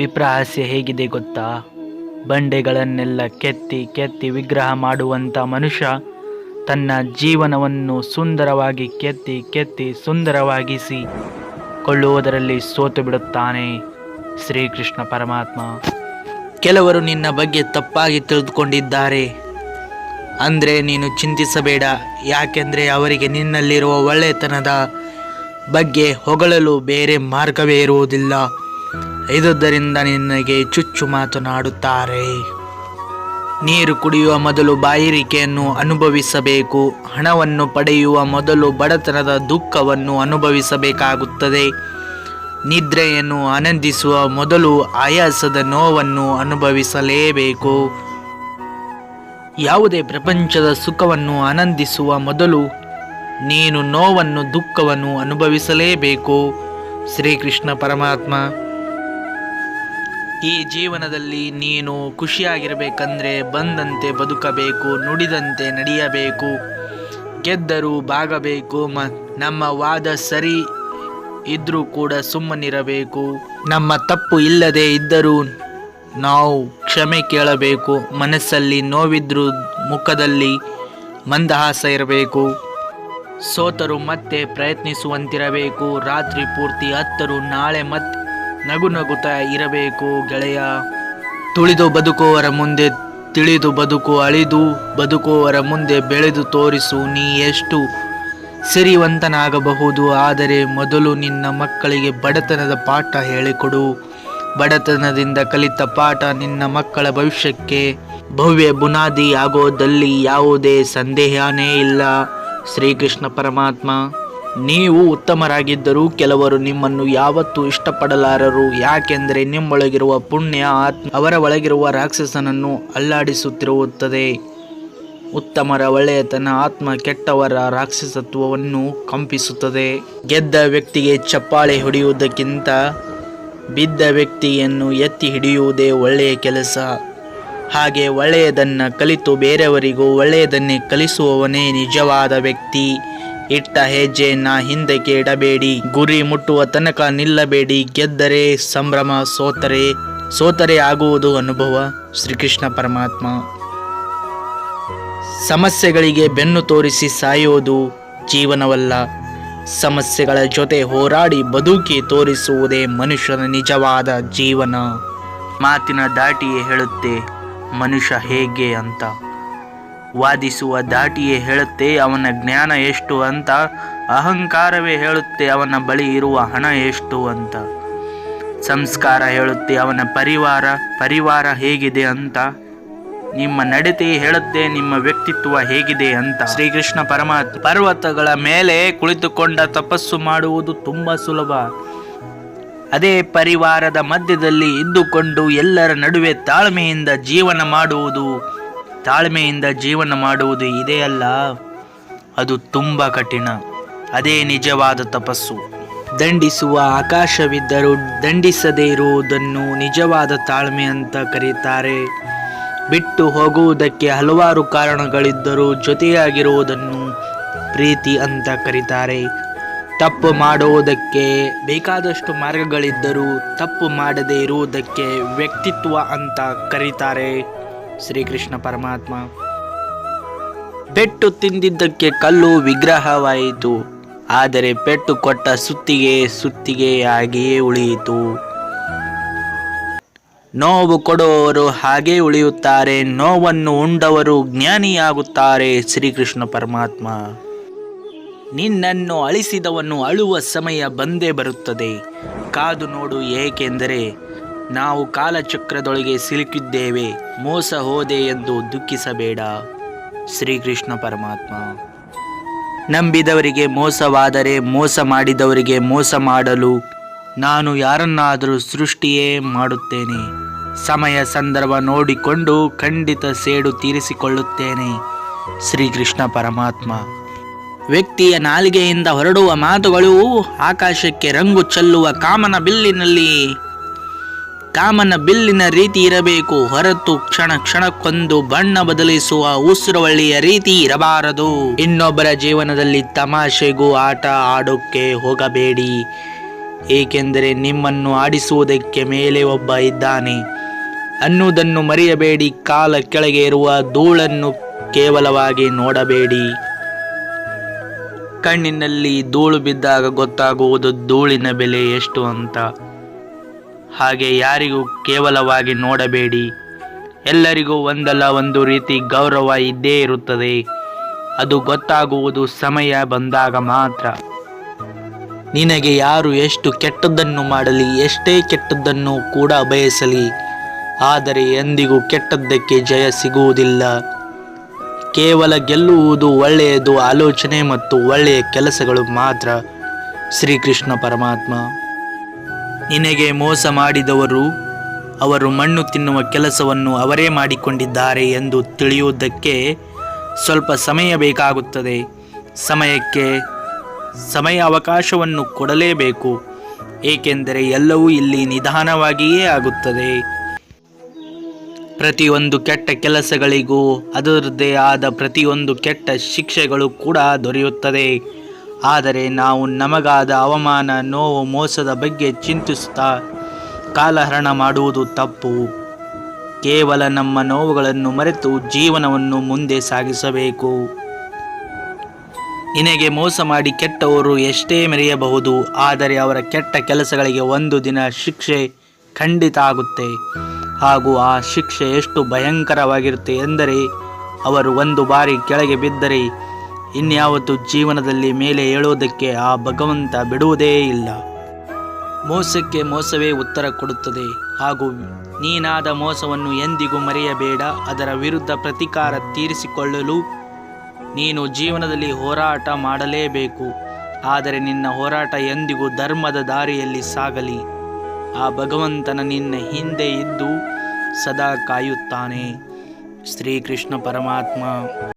ವಿಪ್ರಹಾಸ್ಯ ಹೇಗಿದೆ ಗೊತ್ತಾ? ಬಂಡೆಗಳನ್ನೆಲ್ಲ ಕೆತ್ತಿ ಕೆತ್ತಿ ವಿಗ್ರಹ ಮಾಡುವಂಥ ಮನುಷ್ಯ ತನ್ನ ಜೀವನವನ್ನು ಸುಂದರವಾಗಿ ಕೆತ್ತಿ ಕೆತ್ತಿ ಸುಂದರವಾಗಿಸಿ ಕೊಳ್ಳುವುದರಲ್ಲಿ ಸೋತು ಬಿಡುತ್ತಾನೆ ಶ್ರೀಕೃಷ್ಣ ಪರಮಾತ್ಮ. ಕೆಲವರು ನಿನ್ನ ಬಗ್ಗೆ ತಪ್ಪಾಗಿ ತಿಳಿದುಕೊಂಡಿದ್ದಾರೆ. ಅಂದರೆ ನೀನು ಚಿಂತಿಸಬೇಡ, ಯಾಕೆಂದರೆ ಅವರಿಗೆ ನಿನ್ನಲ್ಲಿರುವ ಒಳ್ಳೆತನದ ಬಗ್ಗೆ ಹೊಗಳಲು ಬೇರೆ ಮಾರ್ಗವೇ ಇರುವುದಿಲ್ಲ. ಇದುದರಿಂದ ನಿನಗೆ ಚುಚ್ಚು ಮಾತನಾಡುತ್ತಾರೆ. ನೀರು ಕುಡಿಯುವ ಮೊದಲು ಬಾಯಿರಿಕೆಯನ್ನು ಅನುಭವಿಸಬೇಕು. ಹಣವನ್ನು ಪಡೆಯುವ ಮೊದಲು ಬಡತನದ ದುಃಖವನ್ನು ಅನುಭವಿಸಬೇಕಾಗುತ್ತದೆ. ನಿದ್ರೆಯನ್ನು ಆನಂದಿಸುವ ಮೊದಲು ಆಯಾಸದ ನೋವನ್ನು ಅನುಭವಿಸಲೇಬೇಕು. ಯಾವುದೇ ಪ್ರಪಂಚದ ಸುಖವನ್ನು ಆನಂದಿಸುವ ಮೊದಲು ನೀನು ನೋವನ್ನು ದುಃಖವನ್ನು ಅನುಭವಿಸಲೇಬೇಕು. ಶ್ರೀಕೃಷ್ಣ ಪರಮಾತ್ಮ ಈ ಜೀವನದಲ್ಲಿ ನೀನು ಖುಷಿಯಾಗಿರಬೇಕಂದ್ರೆ ಬಂದಂತೆ ಬದುಕಬೇಕು, ನುಡಿದಂತೆ ನಡೆಯಬೇಕು, ಗೆದ್ದರೂ ಬಾಗಬೇಕು, ಮ, ನಮ್ಮ ವಾದ ಸರಿ ಇದ್ದರೂ ಕೂಡ ಸುಮ್ಮನಿರಬೇಕು, ನಮ್ಮ ತಪ್ಪು ಇಲ್ಲದೆ ಇದ್ದರೂ ನಾವು ಕ್ಷಮೆ ಕೇಳಬೇಕು, ಮನಸ್ಸಲ್ಲಿ ನೋವಿದ್ರೂ ಮುಖದಲ್ಲಿ ಮಂದಹಾಸ ಇರಬೇಕು. ಸೋತರು ಮತ್ತೆ ಪ್ರಯತ್ನಿಸುವಂತಿರಬೇಕು, ರಾತ್ರಿ ಪೂರ್ತಿ ಹತ್ತರು ನಾಳೆ ಮತ್ತೆ ನಗು ನಗುತ್ತಾ ಇರಬೇಕು ಗೆಳೆಯ. ತುಳಿದು ಬದುಕುವರ ಮುಂದೆ ತಿಳಿದು ಬದುಕು, ಅಳಿದು ಬದುಕುವರ ಮುಂದೆ ಬೆಳೆದು ತೋರಿಸು ನೀ ಎಷ್ಟು ಸಿರಿವಂತನಾಗಬಹುದು. ಆದರೆ ಮೊದಲು ನಿನ್ನ ಮಕ್ಕಳಿಗೆ ಬಡತನದ ಪಾಠ ಹೇಳಿಕೊಡು. ಬಡತನದಿಂದ ಕಲಿತ ಪಾಠ ನಿನ್ನ ಮಕ್ಕಳ ಭವಿಷ್ಯಕ್ಕೆ ಭವ್ಯ ಬುನಾದಿ ಆಗೋದಲ್ಲಿ ಯಾವುದೇ ಸಂದೇಹನೇ ಇಲ್ಲ. ಶ್ರೀಕೃಷ್ಣ ಪರಮಾತ್ಮ. ನೀವು ಉತ್ತಮರಾಗಿದ್ದರೂ ಕೆಲವರು ನಿಮ್ಮನ್ನು ಯಾವತ್ತೂ ಇಷ್ಟಪಡಲಾರರು. ಯಾಕೆಂದರೆ ನಿಮ್ಮೊಳಗಿರುವ ಪುಣ್ಯ ಆತ್ಮ ಅವರ ಒಳಗಿರುವ ರಾಕ್ಷಸನನ್ನು ಅಲ್ಲಾಡಿಸುತ್ತಿರುತ್ತದೆ. ಉತ್ತಮರ ಒಳ್ಳೆಯತನ ಆತ್ಮ ಕೆಟ್ಟವರ ರಾಕ್ಷಸತ್ವವನ್ನು ಕಂಪಿಸುತ್ತದೆ. ಗೆದ್ದ ವ್ಯಕ್ತಿಗೆ ಚಪ್ಪಾಳೆ ಹೊಡೆಯುವುದಕ್ಕಿಂತ ಬಿದ್ದ ವ್ಯಕ್ತಿಯನ್ನು ಎತ್ತಿ ಹಿಡಿಯುವುದೇ ಒಳ್ಳೆಯ ಕೆಲಸ. ಹಾಗೆ ಒಳ್ಳೆಯದನ್ನು ಕಲಿತು ಬೇರೆಯವರಿಗೂ ಒಳ್ಳೆಯದನ್ನೇ ಕಲಿಸುವವನೇ ನಿಜವಾದ ವ್ಯಕ್ತಿ. ಇಟ್ಟ ಹೆಜ್ಜೆಯನ್ನ ಹಿಂದಕ್ಕೆ ಇಡಬೇಡಿ ಗುರಿ ಮುಟ್ಟುವ ತನಕ ನಿಲ್ಲಬೇಡಿ. ಗೆದ್ದರೆ ಸಂಭ್ರಮ, ಸೋತರೆ ಸೋತರೆ ಆಗುವುದು ಅನುಭವ. ಶ್ರೀಕೃಷ್ಣ ಪರಮಾತ್ಮ. ಸಮಸ್ಯೆಗಳಿಗೆ ಬೆನ್ನು ತೋರಿಸಿ ಸಾಯೋದು ಜೀವನವಲ್ಲ. ಸಮಸ್ಯೆಗಳ ಜೊತೆ ಹೋರಾಡಿ ಬದುಕಿ ತೋರಿಸುವುದೇ ಮನುಷ್ಯನ ನಿಜವಾದ ಜೀವನ. ಮಾತಿನ ದಾಟಿಯೇ ಹೇಳುತ್ತೆ, ಮನುಷ್ಯ ಹೇಗೆ ಅಂತ. ವಾದಿಸುವ ದಾಟಿಯೇ ಹೇಳುತ್ತೆ, ಅವನ ಜ್ಞಾನ ಎಷ್ಟು ಅಂತ, ಅಹಂಕಾರವೇ ಹೇಳುತ್ತೆ, ಅವನ ಬಳಿ ಇರುವ ಹಣ ಎಷ್ಟು ಅಂತ. ಸಂಸ್ಕಾರ ಹೇಳುತ್ತೆ, ಅವನ ಪರಿವಾರ ಪರಿವಾರ ಹೇಗಿದೆ ಅಂತ. ನಿಮ್ಮ ನಡತೆ ಹೇಳುತ್ತೆ, ನಿಮ್ಮ ವ್ಯಕ್ತಿತ್ವ ಹೇಗಿದೆ ಅಂತ. ಶ್ರೀಕೃಷ್ಣ ಪರಮಾತ್ಮ ಪರ್ವತಗಳ ಮೇಲೆ ಕುಳಿತುಕೊಂಡ ತಪಸ್ಸು ಮಾಡುವುದು ತುಂಬ ಸುಲಭ. ಅದೇ ಪರಿವಾರದ ಮಧ್ಯದಲ್ಲಿ ಇದ್ದುಕೊಂಡು ಎಲ್ಲರ ನಡುವೆ ತಾಳ್ಮೆಯಿಂದ ಜೀವನ ಮಾಡುವುದು ತಾಳ್ಮೆಯಿಂದ ಜೀವನ ಮಾಡುವುದು ಇದೆಯಲ್ಲ ಅದು ತುಂಬ ಕಠಿಣ. ಅದೇ ನಿಜವಾದ ತಪಸ್ಸು. ದಂಡಿಸುವ ಆಕಾಶವಿದ್ದರೂ ದಂಡಿಸದೇ ಇರುವುದನ್ನು ನಿಜವಾದ ತಾಳ್ಮೆ ಅಂತ ಕರೀತಾರೆ. ಬಿಟ್ಟು ಹೋಗುವುದಕ್ಕೆ ಹಲವಾರು ಕಾರಣಗಳಿದ್ದರೂ ಜೊತೆಯಾಗಿರುವುದನ್ನು ಪ್ರೀತಿ ಅಂತ ಕರೀತಾರೆ. ತಪ್ಪು ಮಾಡುವುದಕ್ಕೆ ಬೇಕಾದಷ್ಟು ಮಾರ್ಗಗಳಿದ್ದರೂ ತಪ್ಪು ಮಾಡದೇ ಇರುವುದಕ್ಕೆ ವ್ಯಕ್ತಿತ್ವ ಅಂತ ಕರೀತಾರೆ. ಶ್ರೀಕೃಷ್ಣ ಪರಮಾತ್ಮ. ಪೆಟ್ಟು ತಿಂದಿದ್ದಕ್ಕೆ ಕಲ್ಲು ವಿಗ್ರಹವಾಯಿತು. ಆದರೆ ಪೆಟ್ಟು ಕೊಟ್ಟ ಸುತ್ತಿಗೆ ಸುತ್ತಿಗೆಯಾಗಿಯೇ ಉಳಿಯಿತು. ನೋವು ಕೊಡುವವರು ಹಾಗೇ ಉಳಿಯುತ್ತಾರೆ. ನೋವನ್ನು ಉಂಡವರು ಜ್ಞಾನಿಯಾಗುತ್ತಾರೆ ಶ್ರೀಕೃಷ್ಣ ಪರಮಾತ್ಮ. ನಿನ್ನನ್ನು ಅಳಿಸಿದವನು ಅಳುವ ಸಮಯ ಬಂದೇ ಬರುತ್ತದೆ. ಕಾದು ನೋಡು ಏಕೆಂದರೆ ನಾವು ಕಾಲಚಕ್ರದೊಳಗೆ ಸಿಲುಕಿದ್ದೇವೆ. ಮೋಸ ಹೋದೆ ಎಂದು ದುಃಖಿಸಬೇಡ. ಶ್ರೀಕೃಷ್ಣ ಪರಮಾತ್ಮ. ನಂಬಿದವರಿಗೆ ಮೋಸವಾದರೆ ಮೋಸ ಮಾಡಿದವರಿಗೆ ಮೋಸ ಮಾಡಲು ನಾನು ಯಾರನ್ನಾದರೂ ಸೃಷ್ಟಿಯೇ ಮಾಡುತ್ತೇನೆ. ಸಮಯ ಸಂದರ್ಭ ನೋಡಿಕೊಂಡು ಖಂಡಿತ ಸೇಡು ತೀರಿಸಿಕೊಳ್ಳುತ್ತೇನೆ. ಶ್ರೀಕೃಷ್ಣ ಪರಮಾತ್ಮ. ವ್ಯಕ್ತಿಯ ನಾಲಿಗೆಯಿಂದ ಹೊರಡುವ ಮಾತುಗಳು ಆಕಾಶಕ್ಕೆ ರಂಗು ಚೆಲ್ಲುವ ಕಾಮನ ಬಿಲ್ಲಿನಲ್ಲಿ ಕಾಮನ ಬಿಲ್ಲಿನ ರೀತಿ ಇರಬೇಕು. ಹೊರತು ಕ್ಷಣ ಕ್ಷಣಕ್ಕೊಂದು ಬಣ್ಣ ಬದಲಿಸುವ ಉಸಿರುವಳ್ಳಿಯ ರೀತಿ ಇರಬಾರದು. ಇನ್ನೊಬ್ಬರ ಜೀವನದಲ್ಲಿ ತಮಾಷೆಗೂ ಆಟ ಆಡೋಕ್ಕೆ ಹೋಗಬೇಡಿ. ಏಕೆಂದರೆ ನಿಮ್ಮನ್ನು ಆಡಿಸುವುದಕ್ಕೆ ಮೇಲೆ ಒಬ್ಬ ಇದ್ದಾನೆ. ಅನ್ನುವುದನ್ನು ಮರೆಯಬೇಡಿ. ಕಾಲ ಕೆಳಗೆ ಇರುವ ಧೂಳನ್ನು ಕೇವಲವಾಗಿ ನೋಡಬೇಡಿ. ಕಣ್ಣಿನಲ್ಲಿ ಧೂಳು ಬಿದ್ದಾಗ ಗೊತ್ತಾಗುವುದು ಧೂಳಿನ ಬೆಲೆ ಎಷ್ಟು ಅಂತ. ಹಾಗೆ ಯಾರಿಗೂ ಕೇವಲವಾಗಿ ನೋಡಬೇಡಿ. ಎಲ್ಲರಿಗೂ ಒಂದಲ್ಲ ಒಂದು ರೀತಿ ಗೌರವ ಇದ್ದೇ ಇರುತ್ತದೆ. ಅದು ಗೊತ್ತಾಗುವುದು ಸಮಯ ಬಂದಾಗ ಮಾತ್ರ. ನಿನಗೆ ಯಾರು ಎಷ್ಟು ಕೆಟ್ಟದ್ದನ್ನು ಮಾಡಲಿ, ಎಷ್ಟೇ ಕೆಟ್ಟದ್ದನ್ನು ಕೂಡ ಬಯಸಲಿ, ಆದರೆ ಎಂದಿಗೂ ಕೆಟ್ಟದ್ದಕ್ಕೆ ಜಯ ಸಿಗುವುದಿಲ್ಲ. ಕೇವಲ ಗೆಲ್ಲುವುದು ಒಳ್ಳೆಯದು ಆಲೋಚನೆ ಮತ್ತು ಒಳ್ಳೆಯ ಕೆಲಸಗಳು ಮಾತ್ರ. ಶ್ರೀಕೃಷ್ಣ ಪರಮಾತ್ಮ. ನಿನಗೆ ಮೋಸ ಮಾಡಿದವರು ಅವರು ಮಣ್ಣು ತಿನ್ನುವ ಕೆಲಸವನ್ನು ಅವರೇ ಮಾಡಿಕೊಂಡಿದ್ದಾರೆ ಎಂದು ತಿಳಿಯುವುದಕ್ಕೆ ಸ್ವಲ್ಪ ಸಮಯ ಬೇಕಾಗುತ್ತದೆ. ಸಮಯಕ್ಕೆ ಸಮಯ ಅವಕಾಶವನ್ನು ಕೊಡಲೇಬೇಕು, ಏಕೆಂದರೆ ಎಲ್ಲವೂ ಇಲ್ಲಿ ನಿಧಾನವಾಗಿಯೇ ಆಗುತ್ತದೆ. ಪ್ರತಿಯೊಂದು ಕೆಟ್ಟ ಕೆಲಸಗಳಿಗೂ ಅದರದ್ದೇ ಆದ ಪ್ರತಿಯೊಂದು ಕೆಟ್ಟ ಶಿಕ್ಷೆಗಳು ಕೂಡ ದೊರೆಯುತ್ತದೆ. ಆದರೆ ನಾವು ನಮಗಾದ ಅವಮಾನ, ನೋವು, ಮೋಸದ ಬಗ್ಗೆ ಚಿಂತಿಸುತ್ತಾ ಕಾಲಹರಣ ಮಾಡುವುದು ತಪ್ಪು. ಕೇವಲ ನಮ್ಮ ನೋವುಗಳನ್ನು ಮರೆತು ಜೀವನವನ್ನು ಮುಂದೆ ಸಾಗಿಸಬೇಕು. ನಿನಗೆ ಮೋಸ ಮಾಡಿ ಕೆಟ್ಟವರು ಎಷ್ಟೇ ಮೆರೆಯಬಹುದು, ಆದರೆ ಅವರ ಕೆಟ್ಟ ಕೆಲಸಗಳಿಗೆ ಒಂದು ದಿನ ಶಿಕ್ಷೆ ಖಂಡಿತ ಆಗುತ್ತೆ. ಹಾಗೂ ಆ ಶಿಕ್ಷೆ ಎಷ್ಟು ಭಯಂಕರವಾಗಿರುತ್ತೆ ಎಂದರೆ, ಅವರು ಒಂದು ಬಾರಿ ಕೆಳಗೆ ಬಿದ್ದರೆ ಇನ್ಯಾವತ್ತು ಜೀವನದಲ್ಲಿ ಮೇಲೆ ಏಳುವುದಕ್ಕೆ ಆ ಭಗವಂತ ಬಿಡುವುದೇ ಇಲ್ಲ. ಮೋಸಕ್ಕೆ ಮೋಸವೇ ಉತ್ತರ ಕೊಡುತ್ತದೆ. ಹಾಗೂ ನೀನಾದ ಮೋಸವನ್ನು ಎಂದಿಗೂ ಮರೆಯಬೇಡ. ಅದರ ವಿರುದ್ಧ ಪ್ರತಿಕಾರ ತೀರಿಸಿಕೊಳ್ಳಲು ನೀನು ಜೀವನದಲ್ಲಿ ಹೋರಾಟ ಮಾಡಲೇಬೇಕು. ಆದರೆ ನಿನ್ನ ಹೋರಾಟ ಎಂದಿಗೂ ಧರ್ಮದ ದಾರಿಯಲ್ಲಿ ಸಾಗಲಿ. ಆ ಭಗವಂತನ ನಿನ್ನ ಹಿಂದೆ ಇದ್ದು ಸದಾ ಕಾಯುತ್ತಾನೆ. ಶ್ರೀಕೃಷ್ಣ ಪರಮಾತ್ಮ.